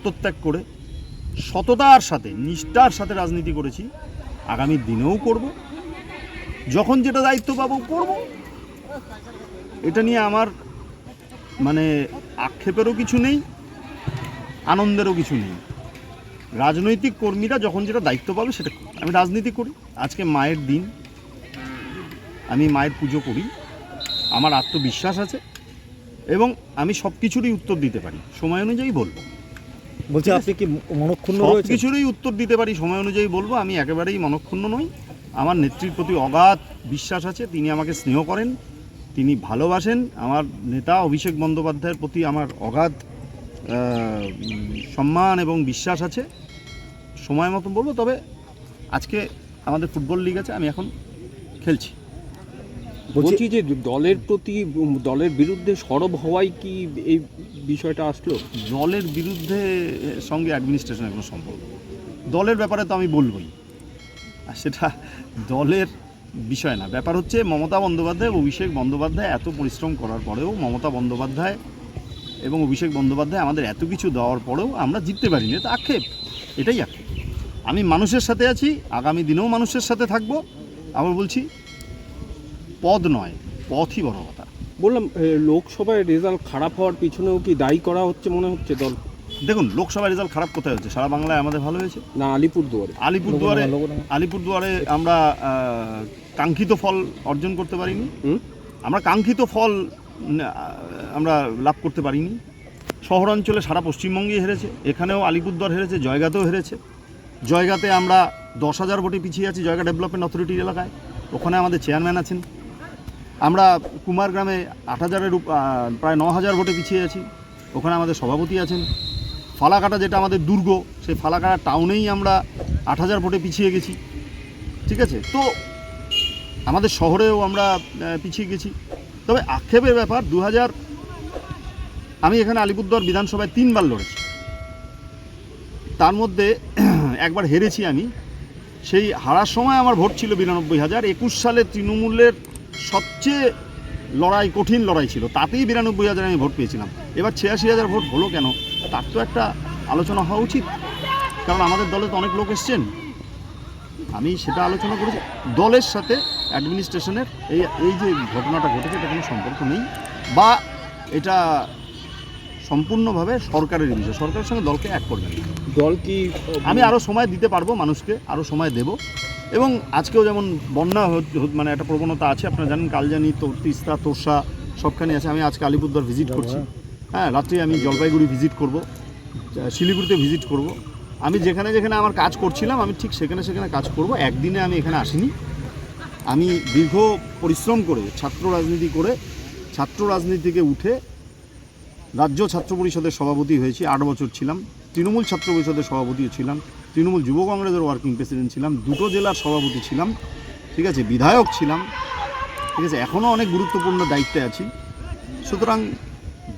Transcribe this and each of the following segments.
আত্মত্যাগ করে সততার সাথে, নিষ্ঠার সাথে রাজনীতি করেছি। আগামী দিনেও করব। যখন যেটা দায়িত্ব পাবো করব। এটা নিয়ে আমার মানে আক্ষেপেরও কিছু নেই, আনন্দেরও কিছু নেই। রাজনৈতিক কর্মীরা যখন যেটা দায়িত্ব পাবে সেটা আমি রাজনীতি করি, আজকে মায়ের দিন। আমি মায়ের পুজো করি, আমার আত্মবিশ্বাস আছে এবং আমি সব কিছুরই উত্তর দিতে পারি। সময় অনুযায়ী বলব। বলছি আপনি কি মনক্ষুণ্ণ সব রয়েছে কিছুরই উত্তর দিতে পারি সময় অনুযায়ী বলব আমি একেবারেই মনক্ষুণ্ণ নই। আমার নেত্রীর প্রতি অগাধ বিশ্বাস আছে তিনি আমাকে স্নেহ করেন তিনি ভালোবাসেন। আমার নেতা অভিষেক বন্দ্যোপাধ্যায়ের প্রতি আমার অগাধ সম্মান এবং বিশ্বাস আছে। সময় মতো বলব তবে আজকে আমাদের ফুটবল লিগ আছে আমি এখন খেলছি। বলছি যে দলের প্রতি দলের বিরুদ্ধে সরব হওয়াই কি এই বিষয়টা আসলো? দলের বিরুদ্ধে সঙ্গে অ্যাডমিনিস্ট্রেশনের কোনো সম্পর্ক দলের ব্যাপারে তো আমি বলবই। আর সেটা দলের বিষয় না। ব্যাপার হচ্ছে মমতা বন্দ্যোপাধ্যায় অভিষেক বন্দ্যোপাধ্যায় এত পরিশ্রম করার পরেও মমতা বন্দ্যোপাধ্যায় এবং অভিষেক বন্দ্যোপাধ্যায় আমাদের এত কিছু দেওয়ার পরেও আমরা জিততে পারিনি। এটা আক্ষেপ। এটাই আক্ষেপ। আমি মানুষের সাথে আছি আগামী দিনেও মানুষের সাথে থাকব। আবার বলছি পদ নয় পথই বড় কথা। বললাম লোকসভায় রেজাল্ট খারাপ হওয়ার পিছনেও কি দায়ী করা হচ্ছে মনে হচ্ছে দল? দেখুন লোকসভায় রেজাল্ট খারাপ কোথায় হচ্ছে? সারা বাংলায় আমাদের ভালো হয়েছে? না আলিপুরদুয়ারে। আলিপুরদুয়ারে। আলিপুরদুয়ারে আমরা কাঙ্ক্ষিত ফল অর্জন করতে পারিনি। আমরা কাঙ্ক্ষিত ফল আমরা লাভ করতে পারিনি। শহরাঞ্চলে সারা পশ্চিমবঙ্গে হেরেছে। এখানেও আলিপুরদুয়ার হেরেছে জয়গাতেও হেরেছে। জয়গাতে আমরা দশ হাজার ভোটে পিছিয়ে আছি জয়গা ডেভেলপমেন্ট অথরিটির এলাকায়। ওখানে আমাদের চেয়ারম্যান আছেন। আমরা কুমার গ্রামে আট হাজারের প্রায় ন হাজার ভোটে পিছিয়ে আছি। ওখানে আমাদের সভাপতি আছেন। ফালাকাটা যেটা আমাদের দুর্গ, সেই ফালাকাটা টাউনেই আমরা আট হাজার ভোটে পিছিয়ে গেছি। ঠিক আছে? তো আমাদের শহরেও আমরা পিছিয়ে গেছি। তবে আক্ষেপের ব্যাপার, দু হাজার, আমি এখানে আলিপুরদুয়ার বিধানসভায় তিনবার লড়েছি। তার মধ্যে একবার হেরেছি আমি। সেই হারার সময় আমার ভোট ছিল বিরানব্বই হাজার। একুশ সালে তৃণমূলের সবচেয়ে লড়াই কঠিন লড়াই ছিল। তাতেই বিরানব্বই হাজার আমি ভোট পেয়েছিলাম। এবার ছিয়াশি হাজার ভোট হলো কেন? তার তো একটা আলোচনা হওয়া উচিত। কারণ আমাদের দলে তো অনেক লোক এসছেন। আমি সেটা আলোচনা করেছি। দলের সাথে অ্যাডমিনিস্ট্রেশনের এই এই যে ঘটনাটা ঘটেছে এটা কোনো সম্পর্ক নেই। বা এটা সম্পূর্ণ,ভাবে সরকারের বিষয়। সরকারের সঙ্গে দলকে এক করবেন দল কি আমি আরও সময় দিতে পারব মানুষকে আরও সময় দেব। এবং আজকেও যেমন বন্যা মানে একটা প্রবণতা আছে আপনারা জানেন কালজানি তো তিস্তা তোরসা সবখানে আছে আমি আজকে আলিপুরদুয়ার ভিজিট করছি। হ্যাঁ। রাত্রে আমি জলপাইগুড়ি ভিজিট করব শিলিগুড়িতে ভিজিট করব। আমি যেখানে যেখানে আমার কাজ করছিলাম আমি ঠিক সেখানে সেখানে কাজ করব। একদিনে আমি এখানে আসিনি। আমি দীর্ঘ পরিশ্রম করে ছাত্র রাজনীতি করে ছাত্র রাজনীতি থেকে উঠে রাজ্য ছাত্র পরিষদের সভাপতি হয়েছি আট বছর ছিলাম। তৃণমূল ছাত্র পরিষদের সভাপতিও ছিলাম। তৃণমূল যুব কংগ্রেসের ওয়ার্কিং প্রেসিডেন্ট ছিলাম দুটো জেলার সভাপতি ছিলাম ঠিক আছে বিধায়ক ছিলাম ঠিক আছে এখনও অনেক গুরুত্বপূর্ণ দায়িত্বে আছি। সুতরাং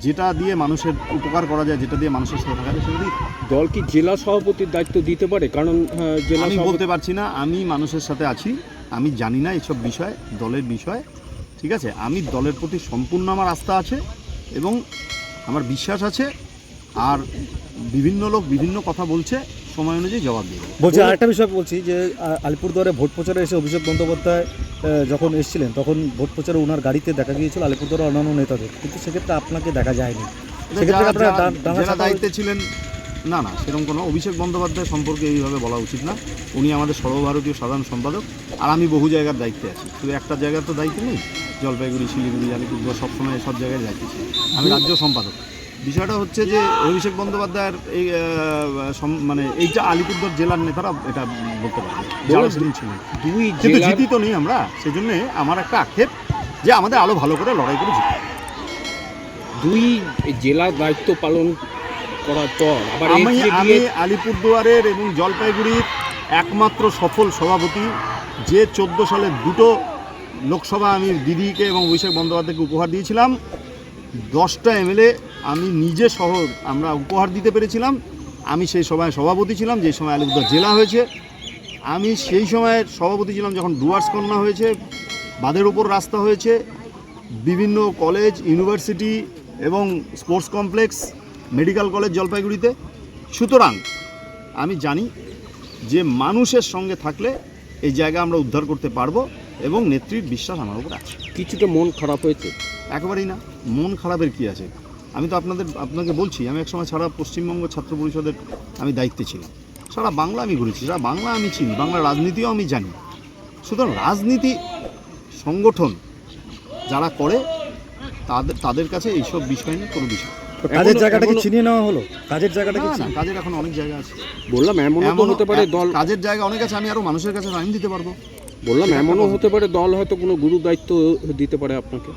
যেটা দিয়ে মানুষের উপকার করা যায় যেটা দিয়ে মানুষের সাথে থাকা যায় সেটা দল কি জেলা সভাপতির দায়িত্ব দিতে পারে? কারণ জেলা আমি বলতে পারছি না আমি মানুষের সাথে আছি আমি জানি না এসব বিষয় দলের বিষয় ঠিক আছে আমি দলের প্রতি সম্পূর্ণ আমার আস্থা আছে এবং আমার বিশ্বাস আছে আর বিভিন্ন লোক বিভিন্ন কথা বলছে সময় অনুযায়ী জবাব দেবে। বলছি আরেকটা বিষয় বলছি যে আলিপুরদুয়ারে ভোট প্রচারে এসে অভিষেক বন্দ্যোপাধ্যায় যখন এসেছিলেন তখন ভোট প্রচারে ওনার গাড়িতে দেখা গিয়েছিল আলিপুরদুয়ারের অন্যান্য নেতাদের। কিন্তু সেক্ষেত্রে আপনাকে দেখা যায়নি। সেক্ষেত্রে আপনারা দায়িত্বে ছিলেন না না সেরকম কোনো অভিষেক বন্দ্যোপাধ্যায় সম্পর্কে এইভাবে বলা উচিত না। উনি আমাদের সর্বভারতীয় সাধারণ সম্পাদক আর আমি বহু জায়গার দায়িত্বে আছি। শুধু একটা জায়গার তো দায়িত্ব নেই জলপাইগুড়ি শিলিগুড়ি আলিপুরদুয়ার সবসময় সব জায়গায় দায়িত্বে আমি রাজ্য সম্পাদক। বিষয়টা হচ্ছে যে অভিষেক বন্দ্যোপাধ্যায়ের এই মানে এইটা আলিপুরদুয়ার জেলার নেতারা এটা বলতে পারবে ছিলেন। দুই কিন্তু জিতি তো নেই আমরা সেজন্য আমার একটা আক্ষেপ যে আমাদের আরও ভালো করে লড়াই করে হবে। দুই জেলার দায়িত্ব পালন করার পর আবার আমি আমি আলিপুরদুয়ারের এবং জলপাইগুড়ির একমাত্র সফল সভাপতি যে চোদ্দ সালে দুটো লোকসভা আমি দিদিকে এবং অভিষেক বন্দ্যোপাধ্যায়কে উপহার দিয়েছিলাম দশটা এমএলএ আমি নিজে সহ আমরা উপহার দিতে পেরেছিলাম। আমি সেই সময় সভাপতি ছিলাম যে সময় আলিপুরদুয়ার জেলা হয়েছে। আমি সেই সময় সভাপতি ছিলাম যখন ডুয়ার্স কন্যা হয়েছে বাঁধের উপর রাস্তা হয়েছে। বিভিন্ন কলেজ ইউনিভার্সিটি এবং স্পোর্টস কমপ্লেক্স মেডিকেল কলেজ জলপাইগুড়িতে। সুতরাং আমি জানি যে মানুষের সঙ্গে থাকলে এই জায়গা আমরা উদ্ধার করতে পারব এবং নেত্রীর বিশ্বাস আমার উপর আছে। কিছুটা মন খারাপ হয়েছে? একেবারেই না। মন খারাপের কি আছে? আমি তো আপনাদের আপনাকে বলছি আমি একসময় সারা পশ্চিমবঙ্গ ছাত্র পরিষদের আমি দায়িত্বে ছিলাম। সারা বাংলা আমি ঘুরেছি সারা বাংলা আমি চিনি বাংলা রাজনীতিও আমি জানি। সুতরাং রাজনীতি সংগঠন যারা করে তাদের তাদের কাছে এইসব বিষয় নিয়ে কোনো বিষয় কাজের এখনো- জায়গাটা কি ছিনিয়ে নেওয়া হলো? কাজের জায়গাটা কি না, কাজের এখন অনেক জায়গা আছে। বললাম এমনও তো হতে পারে দল কাজের জায়গা অনেক আছে আমি আরও মানুষের কাছে টাইম দিতে পারব। বললাম এমনও হতে পারে দল হয়তো কোনো গুরু দায়িত্ব দিতে পারে আপনাকে?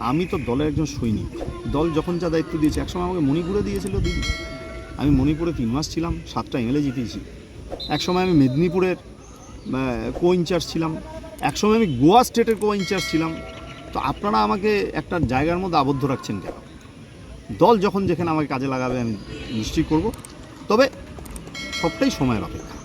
আমি তো দলের একজন সৈনিক। দল যখন যা দায়িত্ব দিয়েছে, একসময় আমাকে মণিপুরে দিয়েছিল দিদি। আমি মণিপুরে তিন মাস ছিলাম, সাতটা এমএলএ জিতিয়েছি একসময় আমি মেদিনীপুরের কো ইনচার্জ ছিলাম। একসময় আমি গোয়া স্টেটের কো ইনচার্জ ছিলাম। তো আপনারা আমাকে একটা জায়গার মধ্যে আবদ্ধ রাখছেন কেন? দল যখন যেখানে আমাকে কাজে লাগাবে আমি নিশ্চয়ই করব। তবে সবটাই সময়ের অপেক্ষা।